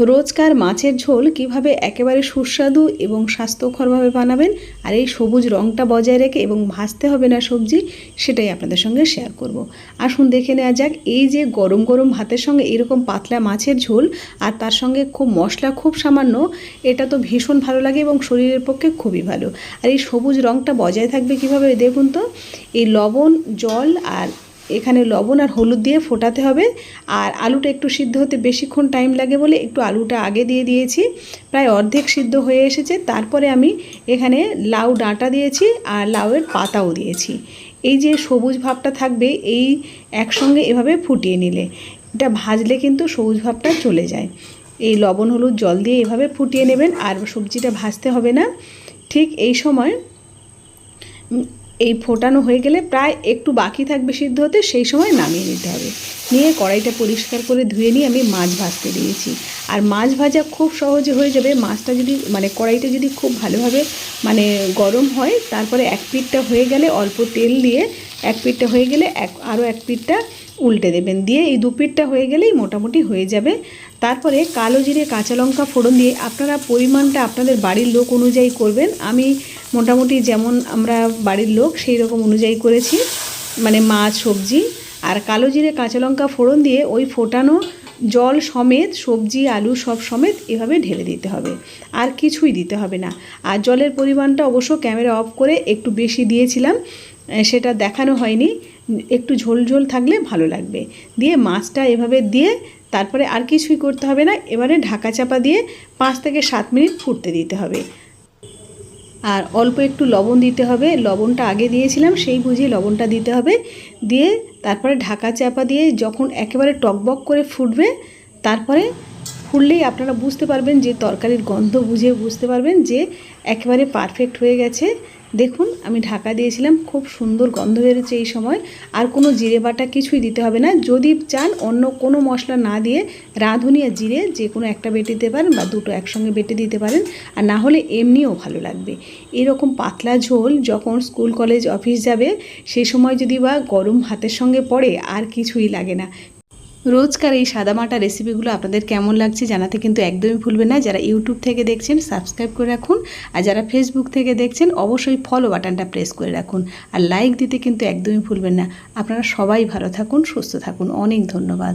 রোজকার মাছের ঝোল কীভাবে একেবারে সুস্বাদু এবং স্বাস্থ্যকরভাবে বানাবেন আর এই সবুজ রঙটা বজায় রেখে এবং ভাজতে হবে না সবজি, সেটাই আপনাদের সঙ্গে শেয়ার করব। আসুন দেখে নেওয়া যাক, এই যে গরম গরম ভাতের সঙ্গে এরকম পাতলা মাছের ঝোল আর তার সঙ্গে খুব মশলা খুব সামান্য, এটা তো ভীষণ ভালো লাগে এবং শরীরের পক্ষে খুবই ভালো আর এই সবুজ রঙটা বজায় থাকবে কীভাবে, দেখুন তো, এই লবণ, জল আর এখানে লবণ আর হলুদ দিয়ে ফোটাতে হবে। আর আলুটা একটু সিদ্ধ হতে বেশিক্ষণ টাইম লাগে বলে একটু আলুটা আগে দিয়ে দিয়েছি। প্রায় অর্ধেক সিদ্ধ হয়ে এসেছে। তারপরে আমি এখানে লাউ ডাঁটা দিয়েছি আর লাউয়ের পাতাও দিয়েছি। এই যে সবুজ ভাবটা থাকবে, এই একসঙ্গে এভাবে ফুটিয়ে নিলে। এটা ভাজলে কিন্তু সবুজ ভাবটা চলে যায়। এই লবণ হলুদ জল দিয়ে এভাবে ফুটিয়ে নেবেন আর সবজিটা ভাজতে হবে না। ঠিক এই সময় এই ফোটানো হয়ে গেলে প্রায় একটু বাকি থাকবে সিদ্ধ হতে, সেই সময় নামিয়ে নিতে হবে। নিয়ে কড়াইটা পরিষ্কার করে ধুয়ে নিয়ে আমি মাছ ভাজতে দিয়েছি। আর মাছ ভাজা খুব সহজে হয়ে যাবে, মাছটা যদি মানে কড়াইটা যদি খুব ভালোভাবে মানে গরম হয়, তারপরে এক পিঠটা হয়ে গেলে অল্প তেল দিয়ে এক পিঠটা হয়ে গেলে এক, আরও এক পিঠটা উল্টে দেবেন। দিয়ে এই দু পিঠটা হয়ে গেলেই মোটামুটি হয়ে যাবে। তারপরে কালো জিরে কাঁচা লঙ্কা ফোড়ন দিয়ে আপনারা পরিমাণটা আপনাদের বাড়ির লোক অনুযায়ী করবেন। আমি মোটামুটি যেমন আমরা বাড়ির লোক, সেই রকম অনুযায়ী করেছি। মানে মাছ, সবজি আর কালো জিরে, কাঁচা লঙ্কা ফোড়ন দিয়ে ওই ফোটানো জল সমেত, সবজি, আলু সব সমেত এভাবে ঢেলে দিতে হবে। আর কিছুই দিতে হবে না। আর জলের পরিমাণটা অবশ্য ক্যামেরা অফ করে একটু বেশি দিয়েছিলাম সেটা দেখানো হয়নি। একটু ঝোল ঝোল থাকলে ভালো লাগবে। দিয়ে মাছটা এভাবে দিয়ে তারপরে আর কিছুই করতে হবে না। এবারে ঢাকা চাপা দিয়ে পাঁচ থেকে সাত মিনিট ফুটতে দিতে হবে। আর অল্প একটু লবণ দিতে হবে। লবণটা আগে দিয়েছিলাম, সেই বুঝিয়ে লবণটা দিতে হবে। দিয়ে তারপরে ঢাকা চাপা দিয়ে যখন একেবারে টকবক করে ফুটবে, তারপরে ফুললেই আপনারা বুঝতে পারবেন যে তরকারির গন্ধ বুঝে বুঝতে পারবেন যে একেবারে পারফেক্ট হয়ে গেছে। দেখুন, আমি ঢাকা দিয়েছিলাম, খুব সুন্দর গন্ধ বেরোচ্ছে এই সময়। আর কোনো জিরে বাটা কিছুই দিতে হবে না। যদি চান অন্য কোনো মশলা না দিয়ে রাঁধুনি আর জিরে যে কোনো একটা বেটে দিতে পারেন বা দুটো একসঙ্গে বেটে দিতে পারেন। আর না হলে এমনিও ভালো লাগবে। এরকম পাতলা ঝোল যখন স্কুল, কলেজ, অফিস যাবে সেই সময় যদি বা গরম ভাতের সঙ্গে পড়ে, আর কিছুই লাগে না। রোজকার এই সাদামাটা রেসিপিগুলো আপনাদের কেমন লাগছে জানাতে কিন্তু একদমই ভুলবে না। যারা ইউটিউব থেকে দেখছেন সাবস্ক্রাইব করে রাখুন। আর যারা ফেসবুক থেকে দেখছেন, অবশ্যই ফলো বাটনটা প্রেস করে রাখুন। আর লাইক দিতে কিন্তু একদমই ভুলবেন না। আপনারা সবাই ভালো থাকুন, সুস্থ থাকুন। অনেক ধন্যবাদ।